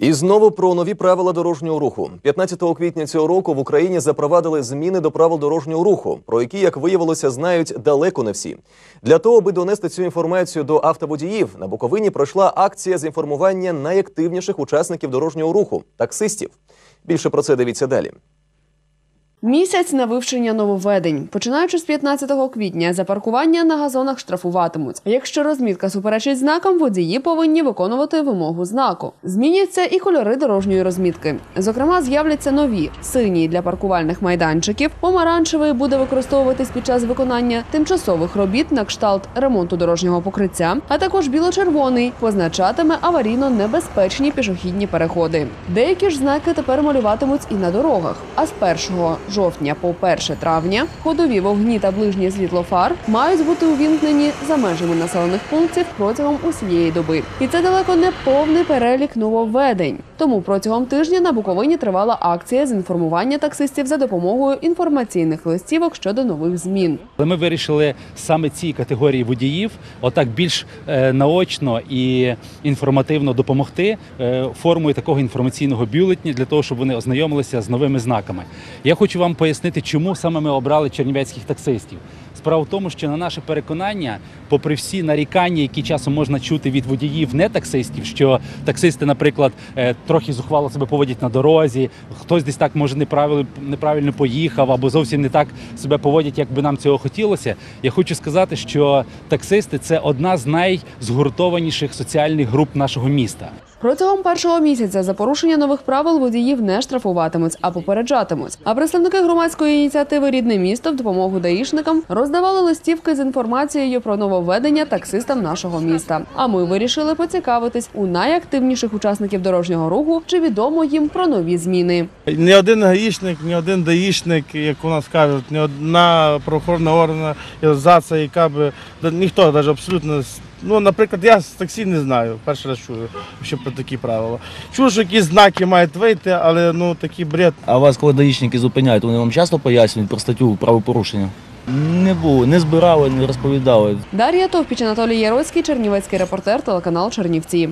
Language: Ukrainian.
І знову про нові правила дорожнього руху. 15 квітня цього року в Україні запровадили зміни до правил дорожнього руху, про які, як виявилося, знають далеко не всі. Для того, аби донести цю інформацію до автоводіїв, на Буковині пройшла акція з інформування найактивніших учасників дорожнього руху таксистів. Більше про це дивіться далі. Місяць на вивчення нововведень. Починаючи з 15 квітня, за паркування на газонах штрафуватимуть. Якщо розмітка суперечить знакам, водії повинні виконувати вимогу знаку. Зміняться і кольори дорожньої розмітки. Зокрема, з'являться нові: синій для паркувальних майданчиків, помаранчевий буде використовуватись під час виконання тимчасових робіт на кшталт ремонту дорожнього покриття, а також біло-червоний позначатиме аварійно небезпечні пішохідні переходи. Деякі ж знаки тепер малюватимуть і на дорогах. А з 1 жовтня по 1 травня ходові вогні та ближнє світло фар мають бути увімкнені за межами населених пунктів протягом усієї доби. І це далеко не повний перелік нововведень. Тому протягом тижня на Буковині тривала акція з інформування таксистів за допомогою інформаційних листівок щодо нових змін. Ми вирішили саме цій категорії водіїв отак більш е, наочно і інформативно допомогти е, формою такого інформаційного бюлетня для того, щоб вони ознайомилися з новими знаками. Я хочу вам пояснити, чому саме ми обрали чернівецьких таксистів. Справа в тому, що на наше переконання, попри всі нарікання, які часом можна чути від водіїв не таксистів, що таксисти, наприклад, е, трохи зухвало себе поводять на дорозі, хтось десь так може неправильно, неправильно поїхав або зовсім не так себе поводять, як би нам цього хотілося. Я хочу сказати, що таксисти це одна з найзгуртованіших соціальних груп нашого міста. Протягом першого місяця за порушення нових правил водіїв не штрафуватимуть, а попереджатимуть. А представники громадської ініціативи Рідне місто в допомогу даїшникам роздавали листівки з інформацією про нововведення таксистам нашого міста. А ми вирішили поцікавитись у найактивніших учасників дорожнього руху, чи відомо їм про нові зміни. Ні один гаїшник, ні один даїшник, як у нас кажуть, ні одна правоохоронна організація, яка да ніхто навіть абсолютно. Ну, наприклад, я з таксі не знаю. Перший раз чую що про такі правила. Чую, що якісь знаки мають вийти, але ну такий бред. А вас, коли даїчники зупиняють, вони вам часто пояснюють про статтю правопорушення? Не було, не збирали, не розповідали. Дар'я Товпіч, Анатолій Яроцький, Чернівецький репортер, телеканал Чернівці.